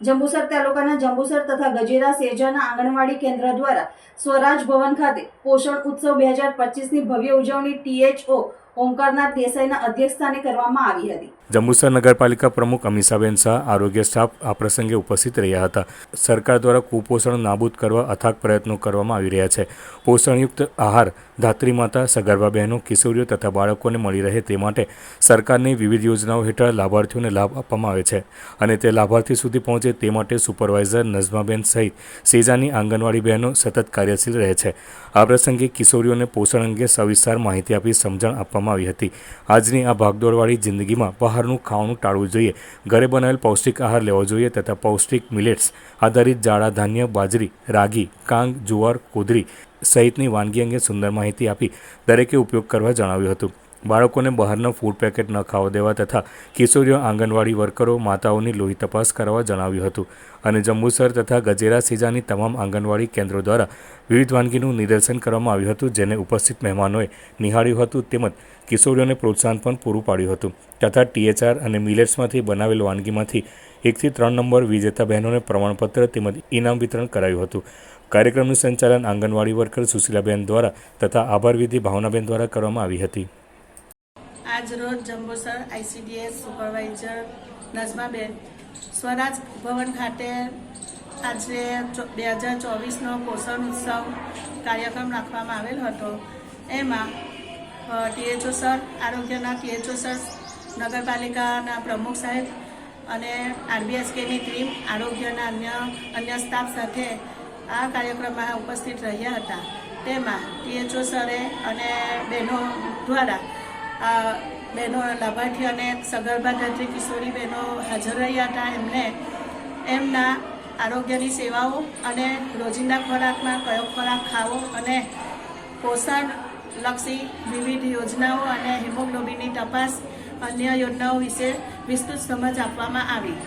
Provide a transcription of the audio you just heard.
જંબુસર તાલુકાના જંબુસર તથા ગજેરા સેજાના આંગણવાડી કેન્દ્ર દ્વારા સ્વરાજ ભવન ખાતે પોષણ ઉત્સવ બે હજાર પચીસની ભવ્ય ઉજવણી ટીએચઓ ઓમકારનાથ દેસાઈના અધ્યક્ષસ્થાને કરવામાં આવી હતી. જંબુસર નગરપાલિકા પ્રમુખ અમીષાબેન શાહ આરોગ્ય સ્ટાફ આ પ્રસંગે ઉપસ્થિત રહ્યા હતા. સરકાર દ્વારા કુપોષણ નાબૂદ કરવા અથાગ પ્રયત્નો કરવામાં આવી રહ્યા છે. પોષણયુક્ત આહાર, ધાત્રી માતા, સગર્ભા બહેનો, કિશોરીઓ તથા બાળકોને મળી રહે તે માટે સરકારની વિવિધ યોજનાઓ હેઠળ લાભાર્થીઓને લાભ આપવામાં આવે છે અને તે લાભાર્થી સુધી પહોંચે તે માટે સુપરવાઇઝર નઝમાબેન સહિત સેજાની આંગણવાડી બહેનો સતત કાર્યશીલ રહે છે. આ પ્રસંગે કિશોરીઓને પોષણ અંગે સવિસ્તાર માહિતી આપી સમજણ આપવામાં આવી હતી. આજની આ ભાગદોડવાળી જિંદગીમાં બહારનું ખાવાનું ટાળવું જોઈએ. ઘરે બનાવેલ પૌષ્ટિક આહાર લેવો જોઈએ તથા પૌષ્ટિક મિલેટ્સ, આધારિત જાડા ધાન્ય, બાજરી, રાગી, કાંગ, જુવાર, કોદરી સહિતની વાનગી અંગે સુંદર માહિતી આપી દરેકે ઉપયોગ કરવા જણાવ્યું હતું. બાળકોને બહારના ફૂડ પેકેટ ન ખાવા દેવા તથા કિશોરીઓ, આંગણવાડી વર્કરો માતાઓની લોહી તપાસ કરવા જણાવ્યું હતું. અને જંબુસર તથા ગજેરા સીજાની તમામ આંગણવાડી કેન્દ્રો દ્વારા વિવિધ વાનગીનું નિદર્શન કરવામાં આવ્યું હતું, જેને ઉપસ્થિત મહેમાનોએ નિહાળ્યું હતું તેમજ કિશોરીઓને પ્રોત્સાહન પણ પૂરું પાડ્યું હતું. તથા ટીએચઆર અને મિલેટ્સમાંથી બનાવેલ વાનગીમાંથી એકથી ત્રણ નંબર વિજેતા બહેનોને પ્રમાણપત્ર તેમજ ઇનામ વિતરણ કરાયું હતું. કાર્યક્રમનું સંચાલન આંગણવાડી વર્કર સુશીલાબેન દ્વારા તથા આભાર વિધિ ભાવનાબેન દ્વારા કરવામાં આવી હતી. આજ રોજ જંબુસર આઈસીડીએસ સુપરવાઇઝર નઝમાબેન સ્વરાજ ભવન ખાતે આજે બે હજાર ચોવીસનો પોષણ ઉત્સવ કાર્યક્રમ રાખવામાં આવેલ હતો. એમાં ટીએચઓ સર, આરોગ્યના ટીએચઓ સર, નગરપાલિકાના પ્રમુખ સાહેબ અને આરબીએસકેની ટીમ, આરોગ્યના અન્ય અન્ય સ્ટાફ સાથે આ કાર્યક્રમમાં ઉપસ્થિત રહ્યા હતા. તેમાં ટીએચઓ સરે અને બહેનો દ્વારા આ બહેનો લાભાર્થી અને સગર્ભા ધાત્રી કિશોરી બહેનો હાજર રહ્યા હતા. એમને એમના આરોગ્યની સેવાઓ અને રોજિંદા ખોરાકમાં કયો ખોરાક ખાવો અને પોષણલક્ષી વિવિધ યોજનાઓ અને હિમોગ્લોબિનની તપાસ અન્ય યોજનાઓ વિશે વિસ્તૃત સમજ આપવામાં આવી.